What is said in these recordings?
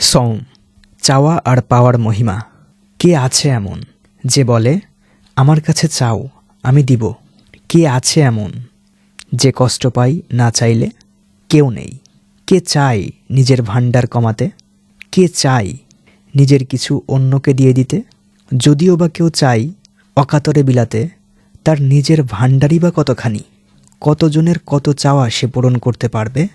সৌম চাওয়া আর পাওয়ার মহিমা, কে আছে এমন? যে বলে, আমার কাছে চাও, আমি দিব। কে আছে এমন? যে কষ্ট পাই না চাইলে কেউ নেই। কে চায় নিজের ভাণ্ডার কমাতে? কে চায় নিজের কিছু অন্যকে দিয়ে দিতে? যদিও বা কেউ চাই অকাতরে বিলাতে, তার নিজের ভাণ্ডারই বা কতখানি? কতজনের কত চাওয়া সে পূরণ করতে পারবে?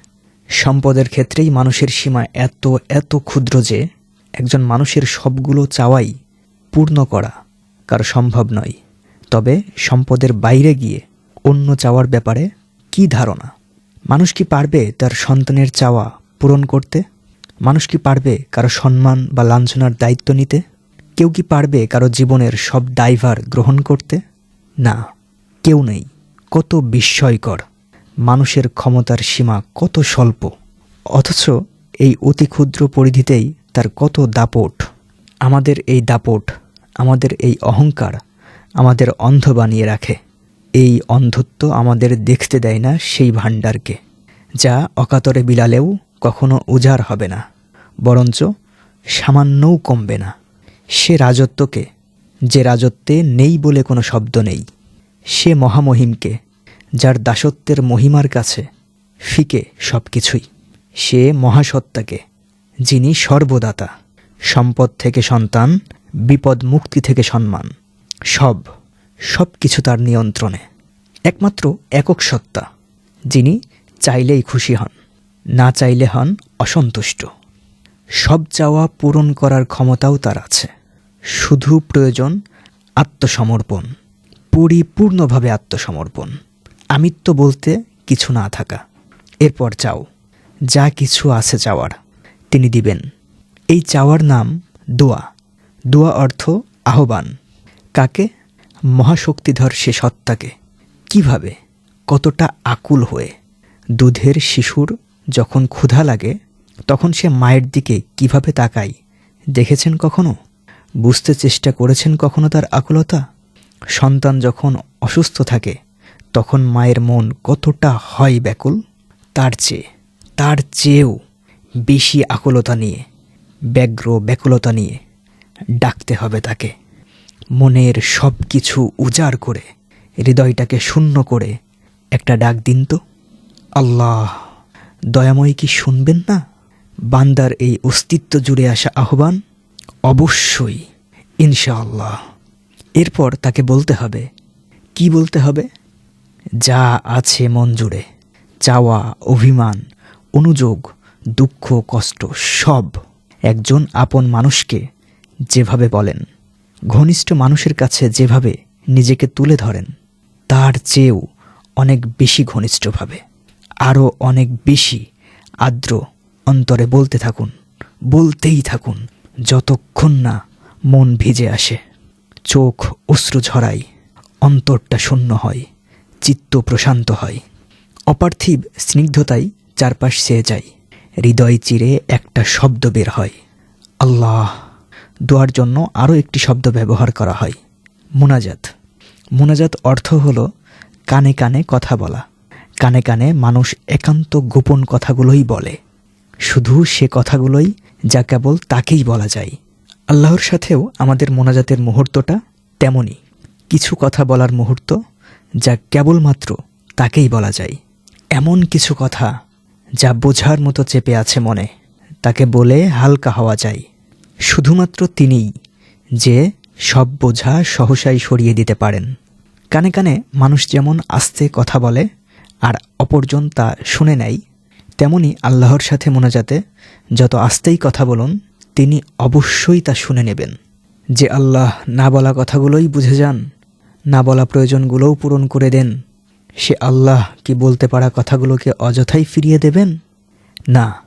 সম্পদের ক্ষেত্রেই মানুষের সীমা এত এত ক্ষুদ্র যে একজন মানুষের সবগুলো চাওয়াই পূর্ণ করা কারও সম্ভব নয়। তবে সম্পদের বাইরে গিয়ে অন্য চাওয়ার ব্যাপারে কি ধারণা? মানুষ কি পারবে তার সন্তানের চাওয়া পূরণ করতে? মানুষ কি পারবে কারও সম্মান বা লাঞ্ছনার দায়িত্ব নিতে? কেউ কি পারবে কারও জীবনের সব দায়ভার গ্রহণ করতে? না, কেউ নেই। কত বিস্ময়কর। মানুষের ক্ষমতার সীমা কত স্বল্প? অথচ এই অতি ক্ষুদ্র পরিধিতেই তার কত দাপট? আমাদের এই দাপট, আমাদের এই অহংকার আমাদের অন্ধ বানিয়ে রাখে। এই অন্ধত্ব আমাদের দেখতে দেয় না সেই ভাণ্ডারকে, যা অকাতরে বিলালেও কখনো উজাড় হবে না, বরঞ্চ সামান্যও কমবে না। সে রাজত্বকে, যে রাজত্বে নেই বলে কোনো শব্দ নেই, সে মহামহিমকে যার দাসত্বের মহিমার কাছে ফিকে সব কিছুই সে মহাসত্তাকে, যিনি সর্বদাতা, সম্পদ থেকে সন্তান, বিপদ মুক্তি থেকে সম্মান, সব সব কিছু তার নিয়ন্ত্রণে। একমাত্র একক সত্তা, যিনি চাইলেই খুশি হন, না চাইলে হন অসন্তুষ্ট। সব চাওয়া পূরণ করার ক্ষমতাও তার আছে। শুধু প্রয়োজন আত্মসমর্পণ, পরিপূর্ণভাবে আত্মসমর্পণ। আমিত্ব বলতে কিছু না থাকা। এরপর চাও। যা কিছু আছে চাওয়ার। তিনি দিবেন। এই চাওয়ার নাম দোয়া। দোয়া অর্থ আহ্বান। কাকে? মহাশক্তিধর সে সত্তাকে। কীভাবে? কতটা আকুল হয়ে। দুধের শিশুর যখন ক্ষুধা লাগে, তখন সে মায়ের দিকে কীভাবে তাকায়, দেখেছেন কখনো? বুঝতে চেষ্টা করেছেন কখনো তার আকুলতা? সন্তান যখন অসুস্থ থাকে তখন মায়ের মন কতটা হয় ব্যাকুল? তার চেয়ে, তার চেয়েও বেশি আকুলতা নিয়ে, ব্যগ্র ব্যাকুলতা নিয়ে ডাকতে হবে তাকে। মনের সব কিছু উজাড় করে, হৃদয়টাকে শূন্য করে একটা ডাক দিন তো। আল্লাহ, দয়াময় কি শুনবেন না? বান্দার এই অস্তিত্ব জুড়ে আসা আহ্বান অবশ্যই, ইনশাআল্লাহ। এরপর তাকে বলতে হবে। কি বলতে হবে? যা আছে মন জুড়ে। চাওয়া, অভিমান, অনুযোগ, দুঃখ, কষ্ট, সব একজন আপন মানুষকে যেভাবে বলেন, ঘনিষ্ঠ মানুষের কাছে যেভাবে নিজেকে তুলে ধরেন, তার চেয়েও অনেক বেশি ঘনিষ্ঠভাবে। আরও অনেক বেশি আর্দ্র অন্তরে বলতে থাকুন, বলতেই থাকুন, যতক্ষণ না মন ভিজে আসে, চোখ অশ্রু ঝরায়, অন্তরটা শূন্য হয়। চিত্ত প্রশান্ত হয়। অপার্থিব স্নিগ্ধতাই চারপাশ চেয়ে যায়। হৃদয় চিরে একটা শব্দ বের হয়। আল্লাহ! দোয়ার জন্য আরও একটি শব্দ ব্যবহার করা হয়। মুনাজাত। মুনাজাত অর্থ হল কানে কানে কথা বলা। কানে কানে মানুষ একান্ত গোপন কথাগুলোই বলে। শুধু সে কথাগুলোই যা কেবল তাকেই বলা যায়। আল্লাহর সাথেও আমাদের মোনাজাতের মুহূর্তটা তেমনই। কিছু কথা বলার মুহূর্ত যা কেবলমাত্র তাকেই বলা যায়। এমন কিছু কথা যা বোঝার মতো চেপে আছে মনে। তাকে বলে হালকা হওয়া যায়। শুধুমাত্র তিনিই যে সব বোঝা সহসাই সরিয়ে দিতে পারেন। কানে কানে মানুষ যেমন আস্তে কথা বলে, আর অপরজন তা শুনে নেয়, তেমনি আল্লাহর সাথে মোনাজাতে যত আস্তেই কথা বলুন, তিনি অবশ্যই তা শুনে নেবেন। যে আল্লাহ না বলা কথাগুলোই বুঝে যান না বলা প্রয়োজনগুলোও পূরণ করে দেন। সে আল্লাহ কি বলতে পারা কথাগুলোকে অযথাই ফিরিয়ে দেবেন? না,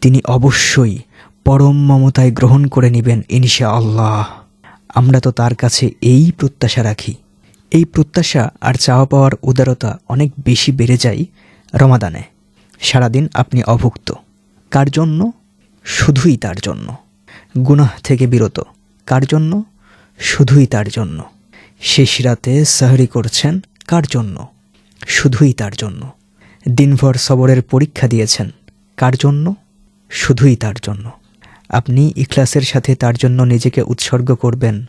তিনি অবশ্যই পরম মমতায় গ্রহণ করে নেবেন ইনশা আল্লাহ আমরা তো তার কাছে এই প্রত্যাশা রাখি। এই প্রত্যাশা আর চাওয়া পাওয়ার উদারতা অনেক বেশি বেড়ে যায় রমাদানে। সারাদিন আপনি অভুক্ত। কার জন্য? শুধুই তার জন্য। গুনাহ থেকে বিরত। কার জন্য? শুধুই তার জন্য। শেষ রাতে সাহরি করছেন কার জন্য? শুধুই তার জন্য। দিনভর সবরের পরীক্ষা দিয়েছেন কার জন্য? শুধুই তার জন্য। আপনি ইখলাসের সাথে তার জন্য নিজেকে উৎসর্গ করবেন,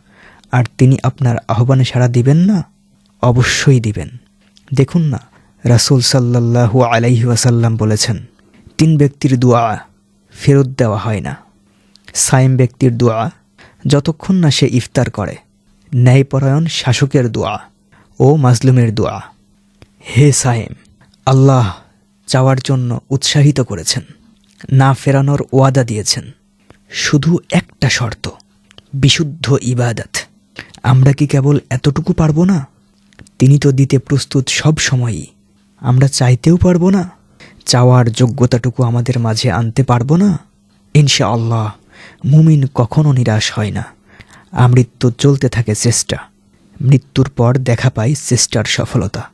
আর তিনি আপনার আহ্বানে সাড়া দিবেন না? অবশ্যই দিবেন। দেখুন না, রাসূল সাল্লাল্লাহু আলাইহি ওয়াসাল্লাম বলেছেন, তিন ব্যক্তির দোয়া ফেরত দেওয়া হয় না। সাইম ব্যক্তির দোয়া যতক্ষণ না সে ইফতার করে। ন্যায়পরায়ণ শাসকের দোয়া ও মাজলুমের দোয়া। হে সাইম আল্লাহ চাওয়ার জন্য উৎসাহিত করেছেন, না ফেরানোর ওয়াদা দিয়েছেন। শুধু একটা শর্ত, বিশুদ্ধ ইবাদত। আমরা কি কেবল এতটুকু পারব না? তিনি তো দিতে প্রস্তুত সব সময়ই। আমরা চাইতেও পারব না? চাওয়ার যোগ্যতাটুকু আমাদের মাঝে আনতে পারব না? ইনশাআল্লাহ, মুমিন কখনো নিরাশ হয় না। আমৃত্যু চলতে থাকে চেষ্টা মৃত্যুর পর দেখা পাই চেষ্টার সফলতা।